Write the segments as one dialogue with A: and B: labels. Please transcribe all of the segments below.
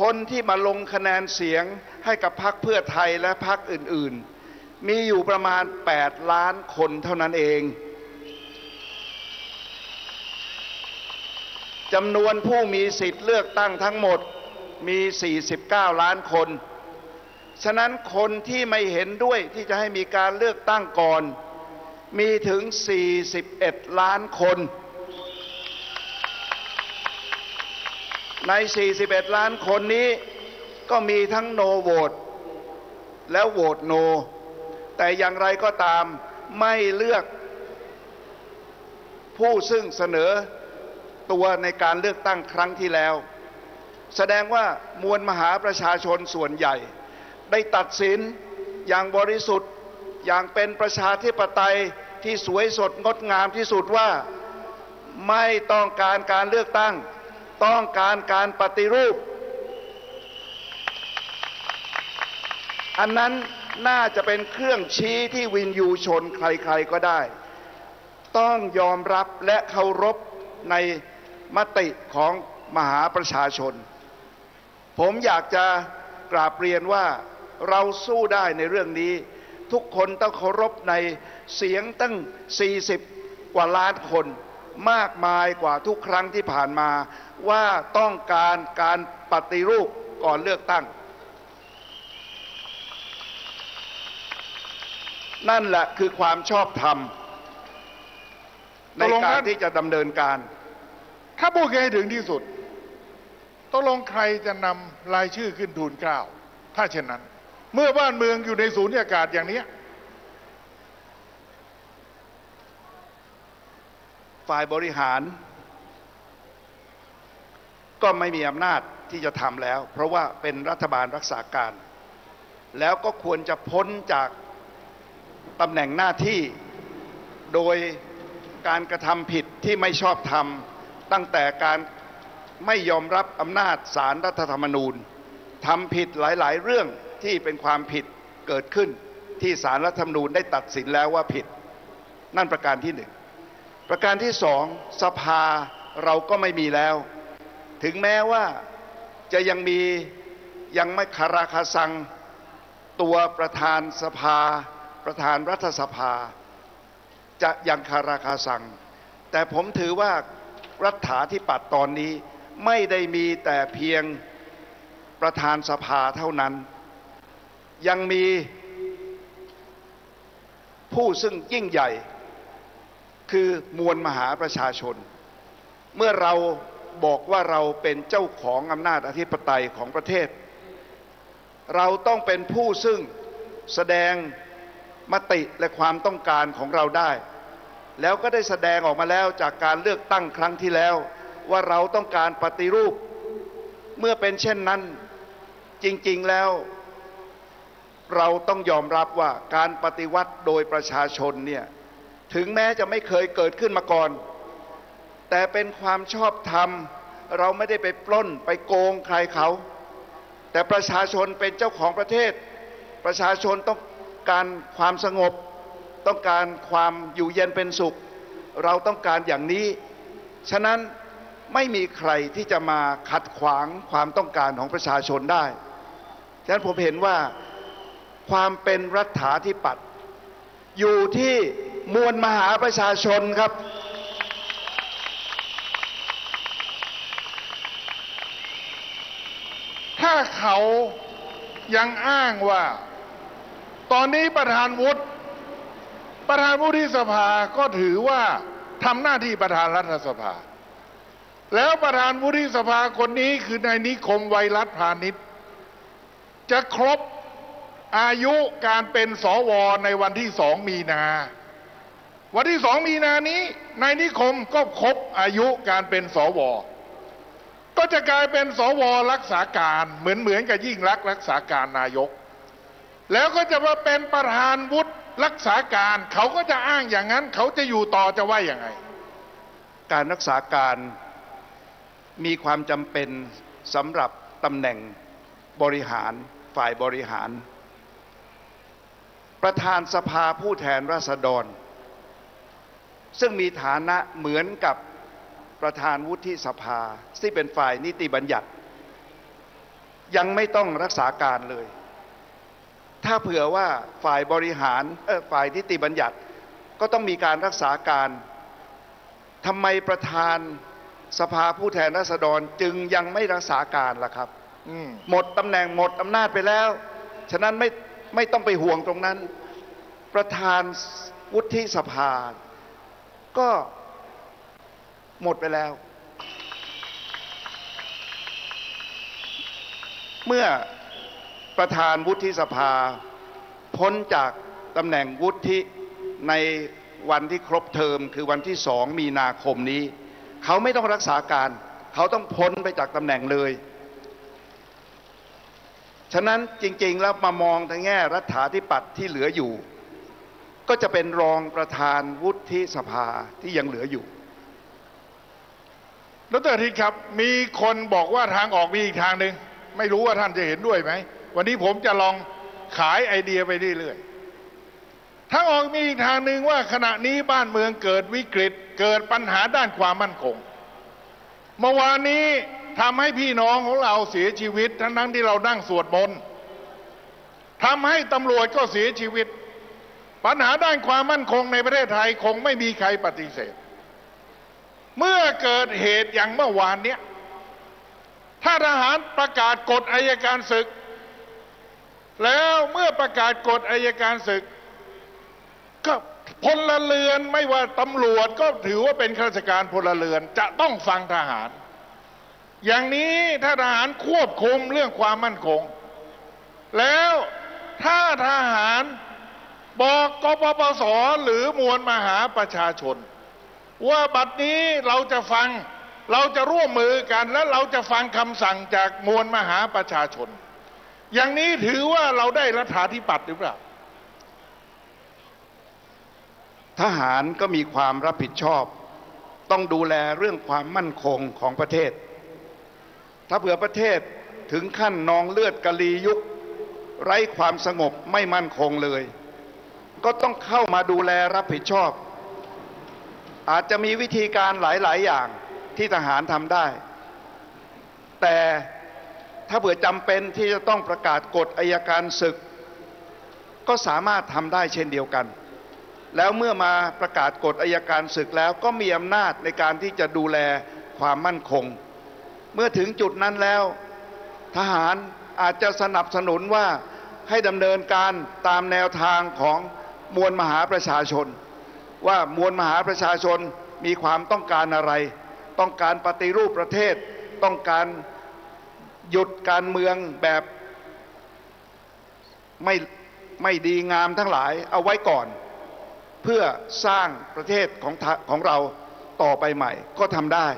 A: คนที่มาลงคะแนนเสียงให้กับพรรคเพื่อไทยและพรรคอื่น ๆ มีอยู่ประมาณ 8 ล้านคนเท่านั้นเองจำนวนผู้มีสิทธิ์เลือกตั้งทั้งหมดมี 49 ล้านคน ฉะนั้นคนที่ไม่เห็นด้วยที่จะให้มีการเลือกตั้งก่อน มีถึง 41 ล้านคน ใน 41 ล้านคนนี้ก็มีทั้งโนโหวตแล้วโหวตโน แต่อย่างไรก็ตามไม่เลือกผู้ซึ่งเสนอตัวในการเลือกตั้งครั้งที่แล้ว แสดงว่ามวลมหาประชาชนส่วนใหญ่ ได้ตัดสินอย่างบริสุทธิ์อย่างเป็นประชาธิปไตยที่สวยสดงดงามที่สุดว่าไม่ต้องการการเลือกตั้ง ต้องการการปฏิรูป อันนั้นน่าจะเป็นเครื่องชี้ที่วินยูชนใครๆก็ได้ ต้องยอมรับและเคารพในมติของมหาประชาชน ผมอยากจะกราบเรียนว่าเราสู้ได้ในเรื่องนี้ ทุกคนต้องเคารพในเสียงตั้ง 40 กว่าล้านคน มากมายกว่าทุกครั้งที่ผ่านมา ว่าต้องการการปฏิรูปก่อนเลือกตั้ง นั่นแหละคือความชอบธรรม ใน
B: ตกลง
A: การ
B: นั้น
A: ที่จะดำเนินการ
B: ถ้าพูดกันให้ถึงที่สุดตกลงใครจะนำรายชื่อขึ้นทูลเกล้าถ้าเช่นนั้น เมื่อบ้านเมืองอยู่ในศูนย์อากาศอย่างเนี้
A: ฝ่ายบริหาร ก็ไม่มีอำนาจที่จะทำแล้ว เพราะว่าเป็นรัฐบาลรักษาการ แล้วก็ควรจะพ้นจากตำแหน่งหน้าที่โดยการกระทำผิดที่ไม่ชอบธรรม ตั้งแต่การไม่ยอมรับอำนาจสารรัฐธรรมนูญทำผิดหลาย ๆ เรื่องที่เป็นความผิดเกิดขึ้นที่สารรัฐธรรมนูญได้ตัดสินแล้วว่าผิด นั่นประการที่หนึ่ง ประการที่สองสภาเราก็ไม่มีแล้ว ถึงแม้ว่าจะยังมียังไม่คาราคาซัง ตัวประธานสภา ประธานรัฐสภา จะยังคาราคาซัง แต่ผมถือว่ารัฐาธิปัตย์ตอนนี้ไม่ได้มีแต่เพียงประธานสภาเท่านั้น ยังมีผู้ซึ่งยิ่งใหญ่ คือมวลมหาประชาชน เมื่อเราบอกว่าเราเป็นเจ้าของอำนาจอธิปไตยของประเทศ เราต้องเป็นผู้ซึ่งแสดงมติและความต้องการของเราได้ แล้วก็ได้แสดงออกมาแล้วจากการเลือกตั้งครั้งที่แล้ว ว่าเราต้องการปฏิรูป เมื่อเป็นเช่นนั้นจริงๆแล้ว เราต้องยอมรับว่าการปฏิวัติโดยประชาชนเนี่ย ถึงแม้จะไม่เคยเกิดขึ้นมาก่อน แต่เป็นความชอบธรรม เราไม่ได้ไปปล้นไปโกงใครเขา แต่ประชาชนเป็นเจ้าของประเทศ ประชาชนต้องการความสงบ ต้องการความอยู่เย็นเป็นสุข เราต้องการอย่างนี้ ฉะนั้นไม่มีใครที่จะมาขัดขวางความต้องการของประชาชนได้ ฉะนั้นผมเห็นว่าความเป็นรัฐาธิปัตย์อยู่ที่ มวลมหาประชาชนครับ
B: ถ้าเขายังอ้างว่า ตอนนี้ประธานวุฒิประธานวุฒิสภาก็ถือว่าทำหน้าที่ประธานรัฐสภา แล้วประธานวุฒิสภาคนนี้คือนายนิคมไวรัสพาณิชย์ จะครบอายุการเป็นสวในวันที่สองมีนา วันที่สองมีนานี้นายนิคมก็ครบอายุการเป็นสว ก็จะกลายเป็นสวรักษาการเหมือนเหมือนกับยิ่งรักรักษาการนายก แล้วก็จะมาเป็นประธานวุฒิรักษาการเขาก็จะอ้างอย่างนั้น เขาจะอยู่ต่อจะว่าอย่างไง
A: การรักษาการมีความจำเป็นสำหรับตำแหน่งบริหารฝ่ายบริหาร ประธานสภาผู้แทนราษฎร ซึ่งมีฐานะเหมือนกับประธานวุฒิสภาที่เป็นฝ่ายนิติบัญญัติ ยังไม่ต้องรักษาการเลย ถ้าเผื่อว่าฝ่ายบริหารเออฝ่ายนิติบัญญัติ ก็ต้องมีการรักษาการทำไมประธานสภาผู้แทนราษฎรจึงยังไม่รักษาการล่ะครับ
B: อืม
A: หมดตำแหน่งหมดอำนาจไปแล้ว ฉะนั้นไม่ไม่ต้องไปห่วงตรงนั้น ประธานวุฒิสภา ก็หมดไปแล้ว เมื่อประธานวุฒิสภา พ้นจากตำแหน่งวุฒิในวันที่ครบเทอมคือวันที่สองมีนาคมนี้ เขาไม่ต้องรักษาการ เขาต้องพ้นไปจากตำแหน่งเลย ฉะนั้นจริง ๆ แล้วมามองทางแง่รัฐาธิปัตย์ที่เหลืออยู่ ก็จะเป็นรองประธานวุฒิสภาที่ยังเหลืออยู่
B: ดรอาทิตย์ครับ มีคนบอกว่าทางออกมีอีกทางหนึ่งไม่รู้ว่าท่านจะเห็นด้วยไหม วันนี้ผมจะลองขายไอเดียไปเรื่อยๆทางออกมีอีกทางหนึ่งว่าขณะนี้บ้านเมืองเกิดวิกฤต เกิดปัญหาด้านความมั่นคง เมื่อวานนี้ทำให้พี่น้องของเราเสียชีวิต ทั้งๆที่เรานั่งสวดมนต์ทำให้ตำรวจก็เสียชีวิต ปัญหาด้านความมั่นคงในประเทศไทยคงไม่มีใครปฏิเสธ เมื่อเกิดเหตุอย่างเมื่อวานเนี้ยถ้าทหารประกาศกฎอายการศึก แล้วเมื่อประกาศกฎอายการศึก ก็พลเรือนไม่ว่าตำรวจก็ถือว่าเป็นข้าราชการพลเรือนจะต้องฟังทหาร อย่างนี้ถ้าทหารควบคุมเรื่องความมั่นคง แล้วถ้าทหาร บอกกปปสหรือมวลมหาประชาชน ว่าบัดนี้เราจะฟังเราจะร่วมมือกันและเราจะฟังคำสั่งจากมวลมหาประชาชน อย่างนี้ถือว่าเราได้รัฐาธิปัตย์หรือเปล่า
A: ทหารก็มีความรับผิดชอบ ต้องดูแลเรื่องความมั่นคงของประเทศ ถ้าเผื่อประเทศถึงขั้นนองเลือดกะลียุค ไร้ความสงบไม่มั่นคงเลย ก็ต้องเข้ามาดูแลรับผิดชอบ อาจจะมีวิธีการหลาย ๆ อย่างที่ทหารทำได้ แต่ถ้าเผื่อจำเป็นที่จะต้องประกาศกฎอายการศึก ก็สามารถทำได้เช่นเดียวกัน แล้วเมื่อมาประกาศกฎอายการศึกแล้วก็มีอำนาจในการที่จะดูแลความมั่นคง เมื่อถึงจุดนั้นแล้ว ทหารอาจจะสนับสนุนว่าให้ดำเนินการตามแนวทางของ มวลมหาประชาชน ว่ามวลมหาประชาชนมีความต้องการอะไร ต้องการปฏิรูปประเทศ ต้องการหยุดการเมืองแบบไม่ไม่ดีงามทั้งหลายเอาไว้ก่อน เพื่อสร้างประเทศของของเราต่อไปใหม่ก็ทำได้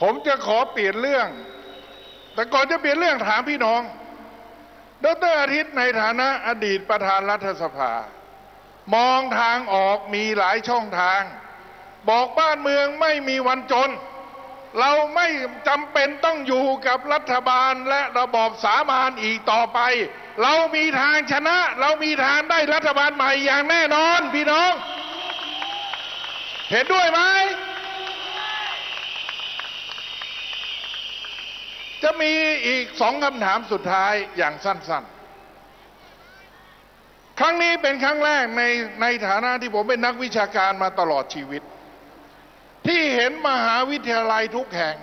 B: ผมจะขอเปลี่ยนเรื่อง แต่ก่อนจะเปลี่ยนเรื่องถามพี่น้อง ดรอาทิตย์ในฐานะอดีตประธานรัฐสภา มองทางออกมีหลายช่องทาง บอกบ้านเมืองไม่มีวันจน เราไม่จำเป็นต้องอยู่กับรัฐบาลและระบอบสามานอีกต่อไป เรามีทางชนะ เรามีทางได้รัฐบาลใหม่อย่างแน่นอนพี่น้อง เห็นด้วยไหม จะมีอีกสองคำถามสุดท้ายอย่างสั้น ๆ ครั้งนี้เป็นครั้งแรกในในฐานะที่ผมเป็นนักวิชาการมาตลอดชีวิต ที่เห็นมหาวิทยาลัยทุกแห่ง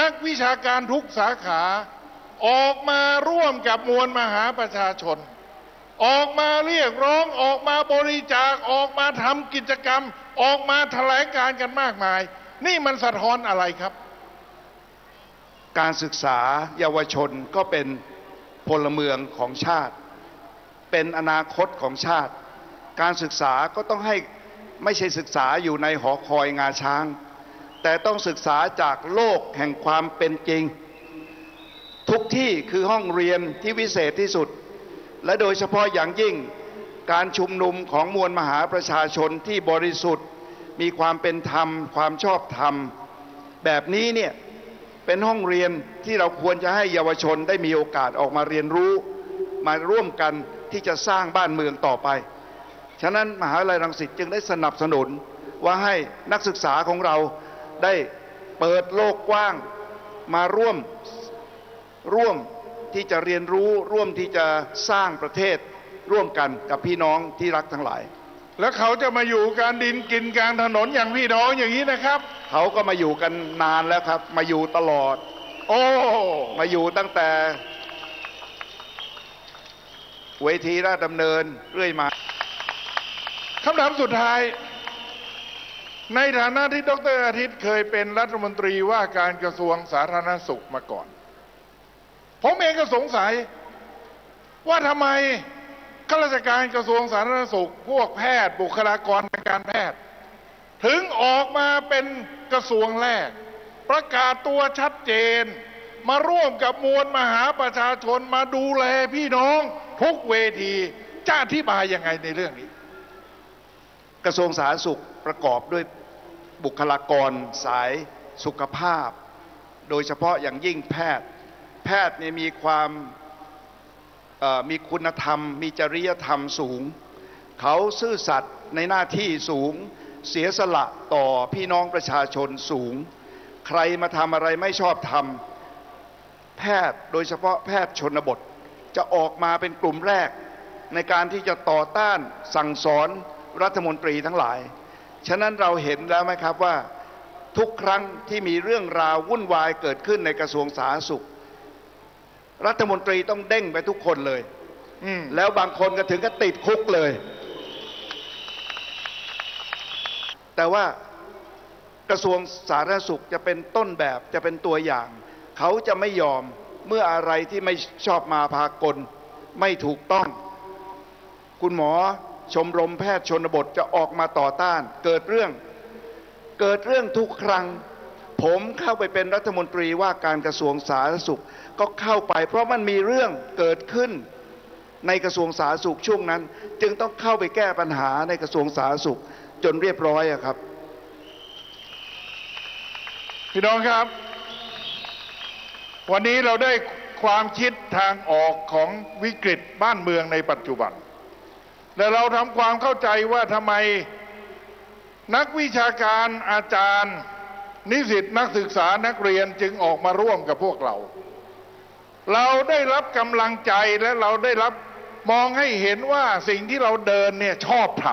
B: นักวิชาการทุกสาขาออกมาร่วมกับมวลมหาประชาชน ออกมาเรียกร้องออกมาบริจาคออกมาทำกิจกรรม ออกมาแถลงการกันมากมาย นี่มันสะท้อนอะไรครับ
A: การศึกษาเยาวชนก็เป็นพลเมืองของชาติ เป็นอนาคตของชาติ การศึกษาก็ต้องให้ไม่ใช่ศึกษาอยู่ในหอคอยงาช้าง แต่ต้องศึกษาจากโลกแห่งความเป็นจริง ทุกที่คือห้องเรียนที่วิเศษที่สุด และโดยเฉพาะอย่างยิ่งการชุมนุมของมวลมหาประชาชนที่บริสุทธิ์ มีความเป็นธรรม ความชอบธรรม แบบนี้เนี่ย เป็นห้องเรียนที่เราควรจะให้เยาวชนได้มีโอกาสออกมาเรียนรู้ มาร่วมกันที่จะสร้างบ้านเมืองต่อไป ฉะนั้นมหาวิทยาลัยรังสิตจึงได้สนับสนุนว่าให้นักศึกษาของเราได้เปิดโลกกว้างมาร่วมร่วมที่จะเรียนรู้ร่วมที่จะสร้างประเทศร่วมกันกับพี่น้องที่รักทั้งหลาย
B: แล้วเขาจะมาอยู่การดินกินกลางถนนอย่างพี่น้องอย่างนี้นะครับ
A: เขาก็มาอยู่กันนานแล้วครับ มาอยู่ตลอด
B: โอ้
A: มาอยู่ตั้งแต่ เวทีราชดำเนินเรื่อยมา
B: คำถามสุดท้าย ในฐานะที่ดรอาทิตย์เคยเป็นรัฐมนตรีว่าการกระทรวงสาธารณสุขมาก่อน ผมเองก็สงสัยว่าทำไม ข้าราชการกระทรวงสาธารณสุข พวกแพทย์บุคลากรทางการแพทย์ ถึงออกมาเป็นกระทรวงแรก ประกาศตัวชัดเจน มาร่วมกับมวลมหาประชาชนมาดูแลพี่น้องทุกเวทีจะอธิบายยังไงในเรื่องนี้
A: กระทรวงสาธารณสุขประกอบด้วยบุคลากรสายสุขภาพ โดยเฉพาะอย่างยิ่งแพทย์ แพทย์เนี่ยมีความ มีคุณธรรม มีจริยธรรมสูง เขาซื่อสัตย์ในหน้าที่สูง เสียสละต่อพี่น้องประชาชนสูง ใครมาทำอะไรไม่ชอบทำแพทย์โดยเฉพาะแพทย์ชนบท จะออกมาเป็นกลุ่มแรก ในการที่จะต่อต้านสั่งสอนรัฐมนตรีทั้งหลาย ฉะนั้นเราเห็นแล้วไหมครับว่าทุกครั้งที่มีเรื่องราววุ่นวายเกิดขึ้นในกระทรวงสาธารณสุข รัฐมนตรีต้องเด้งไปทุกคนเลย
B: อืม
A: แล้วบางคนก็ถึงก็ติดคุกเลย แต่ว่ากระทรวงสาธารณสุขจะเป็นต้นแบบจะเป็นตัวอย่าง เขาจะไม่ยอมเมื่ออะไรที่ไม่ชอบมาพากล ไม่ถูกต้อง คุณหมอชมรมแพทย์ชนบทจะออกมาต่อต้าน เกิดเรื่อง เกิดเรื่องทุกครั้ง ผมเข้าไปเป็นรัฐมนตรีว่าการกระทรวงสาธารณสุขก็เข้าไป เพราะมันมีเรื่องเกิดขึ้นในกระทรวงสาธารณสุขช่วงนั้น จึงต้องเข้าไปแก้ปัญหาในกระทรวงสาธารณสุขจนเรียบร้อยอะครับ
B: พี่น้องครับ วันนี้เราได้ความคิดทางออกของวิกฤตบ้านเมืองในปัจจุบัน และเราทำความเข้าใจว่าทำไมนักวิชาการอาจารย์ นิสิตนักศึกษานักเรียนจึงออกมาร่วมกับพวกเรา เราได้รับกำลังใจและเราได้รับมองให้เห็นว่าสิ่งที่เราเดินเนี่ยชอบท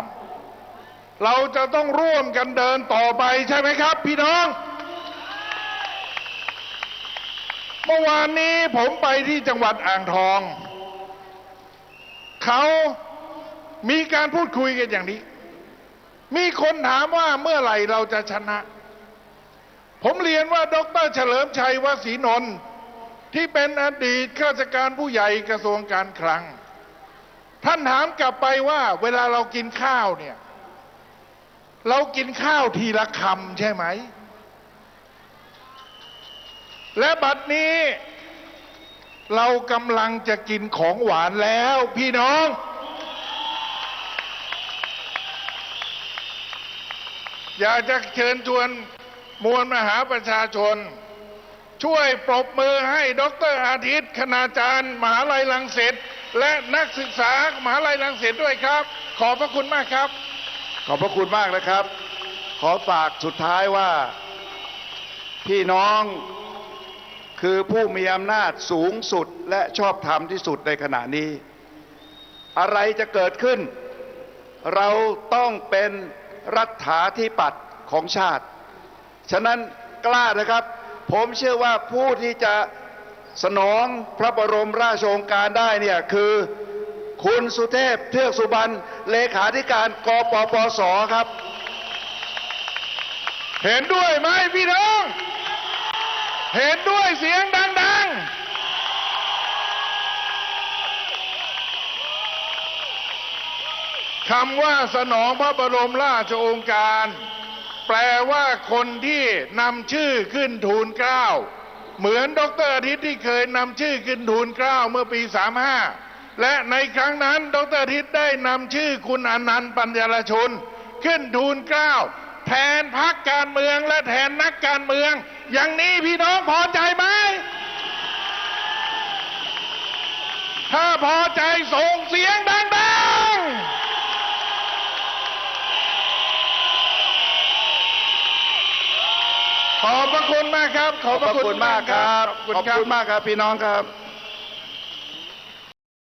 B: ำเราจะต้องร่วมกันเดินต่อไปใช่ไหมครับ พี่น้อง เมื่อวานนี้ผมไปที่จังหวัดอ่างทอง เขามีการพูดคุยกันอย่างนี้ มีคนถามว่าเมื่อไหร่เราจะชนะ ผมเรียนว่าดรเฉลิมชัยวศรีนนท์ที่เป็นอดีตข้าราชการผู้ใหญ่กระทรวงการคลัง ท่านถามกลับไปว่า เวลาเรากินข้าวเนี่ย เรากินข้าวทีละคำใช่ไหม และบัดนี้ เรากำลังจะกินของหวานแล้วพี่น้องอยากจะเชิญชวน มวลมหาประชาชน ช่วยปรบมือให้ดรอาทิตย์ คณาจารย์ มหาลัยลังสิตและนักศึกษามหาลัยลังสิตด้วยครับ ขอบพระคุณมากครับ
A: ขอบพระคุณมากนะครับ ขอฝากสุดท้ายว่า พี่น้องคือผู้มีอำนาจสูงสุดและชอบธรรมที่สุดในขณะนี้ อะไรจะเกิดขึ้น เราต้องเป็นรัฐาธิปัตย์ของชาติ ฉะนั้นกล้านะครับ ผมเชื่อว่าผู้ที่จะสนองพระบรมราชโองการได้เนี่ยคือคุณสุเทพเทือกสุบรรณเลขาธิการกปปสครับ
B: เห็นด้วยไหมพี่น้อง เห็นด้วยเสียงดัง ๆคำว่าสนองพระบรมราชโองการ แปลว่าคนที่นำชื่อขึ้นทูลเกล้าเหมือนดรอาทิตย์ที่เคยนำชื่อขึ้นทูลเกล้าเมื่อปี 35 และในครั้งนั้นดรอาทิตย์ได้นำชื่อคุณอนันต์ปัญญารชน ขึ้นทูลเกล้าแทนพักการเมืองและแทนนักการเมือง อย่างนี้พี่น้องพอใจไหม ถ้าพอใจส่งเสียงดังๆ ขขอบพระคุณมากครับ ขอบ
A: ขอบพระคุณมากครับ
B: ขอบ
A: ขอบ
B: คุณครับ
A: คุณมากครับพี่น้องครับ